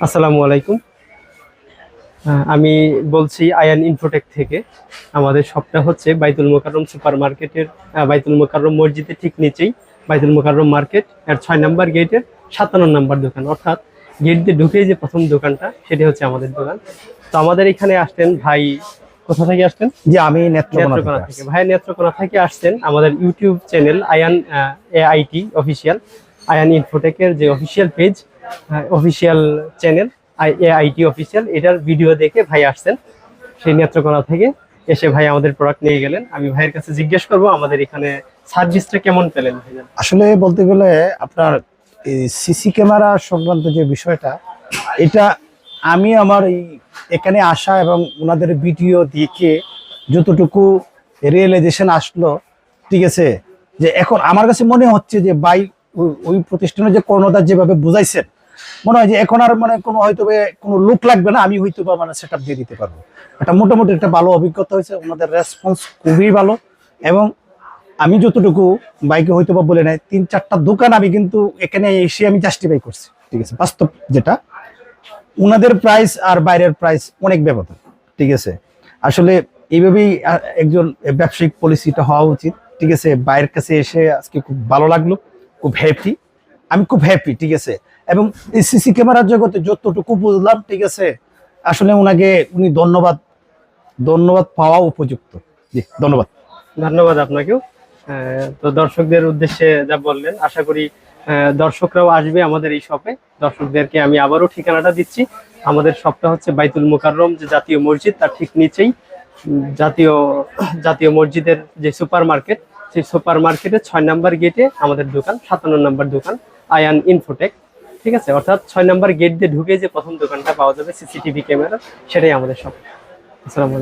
আসসালামু আলাইকুম। আমি বলছি আয়ান ইনফোটেক থেকে। আমাদের শপটা হচ্ছে বাইতুল মোকাররম সুপার মার্কেটের বাইতুল মোকাররম মসজিদের ঠিক নিচেই বাইতুল মোকাররম মার্কেট আর ছয় নম্বর গেটের সাতান্ন নম্বর দোকান। অর্থাৎ গেট দিয়ে ঢুকেই যে প্রথম দোকানটা সেটি হচ্ছে আমাদের দোকান। তো আমাদের এখানে আসতেন ভাই কোথা থেকে আসতেন যে আমি নেত্রকোনা থেকে ভাই নেত্রকোনা থেকে আসতেন আমাদের YouTube channel Ayan AIT official Ayan ইনফোটেকের যে official page official channel AIT official এটার ভিডিও দেখে ভাই আসছেন সেই নেত্রকোনা থেকে। এসে ভাই আমাদের প্রোডাক্ট নিয়ে গেলেন। আমি ভাইয়ের কাছে জিজ্ঞেস করব, আমাদের এখানে সার্ভিসটা কেমন পেলেন আসলে বলতে গেলে আপনার সিসি ক্যামেরা সংক্রান্ত যে বিষয়টা, এটা আমি আমার এই এখানে আসা এবং ওনাদের ভিডিও দেখে যতটুকু রিয়েলাইজেশন আসলো, ঠিক আছে, যে এখন আমার কাছে মনে হচ্ছে যে বাই ওই- ওই প্রতিষ্ঠানে যে কর্ণধার যেভাবে বুঝাইছেন মনে হয় যে এখন আর মানে কোনো হয়তো কোনো লুক লাগবে না, আমি হয়তো মানে সেট দিয়ে দিতে পারব। এটা মোটামুটি একটা ভালো অভিজ্ঞতা হয়েছে, ওনাদের রেসপন্স খুবই ভালো এবং আমি যতটুকু বাইকে হয়তো বা বলে নাই, তিন চারটা দোকান আমি কিন্তু এখানে এসে আমি জাস্টিফাই করছি, ঠিক আছে? বাস্তব যেটা ওনাদের প্রাইস আর বাইরের প্রাইস অনেক ব্যবধান, ঠিক আছে? আসলে এইভাবেই একজন ব্যবসায়িক পলিসিটা হওয়া উচিত, ঠিক আছে? বাইরের কাছে এসে আজকে খুব ভালো লাগল, খুব হ্যাপি আমি খুব হ্যাপি ঠিক আছে? এবং এই সিসি ক্যামেরার জগতে যতটুকু বুঝলাম, ঠিক আছে, আসলে ওনাকে উনি ধন্যবাদ ধন্যবাদ পাওয়া উপযুক্ত। জি, ধন্যবাদ। ধন্যবাদ আপনাকেও। তো দর্শকদের উদ্দেশ্যে যা বললেন, আশা করি দর্শকরাও আসবে আমাদের এই শপে দর্শকদেরকে আমি আবারও ঠিকানাটা দিচ্ছি। আমাদের শপটা হচ্ছে বাইতুল মুকাররম, যে জাতীয় মসজিদ, তার ঠিক নিচেই জাতীয় জাতীয় মসজিদের যে সুপার মার্কেট সেই সুপার মার্কেটের ছয় নাম্বার গেটে আমাদের দোকান, সাতান্ন নাম্বার দোকান। আয়ান ইনফোটেক ঠিক আছে? অর্থাৎ ছয় নম্বর গেট দিয়ে ঢুকে যে প্রথম দোকানটা পাওয়া যাবে সিসিটিভি ক্যামেরা সেটাই আমাদের সব আসসালামু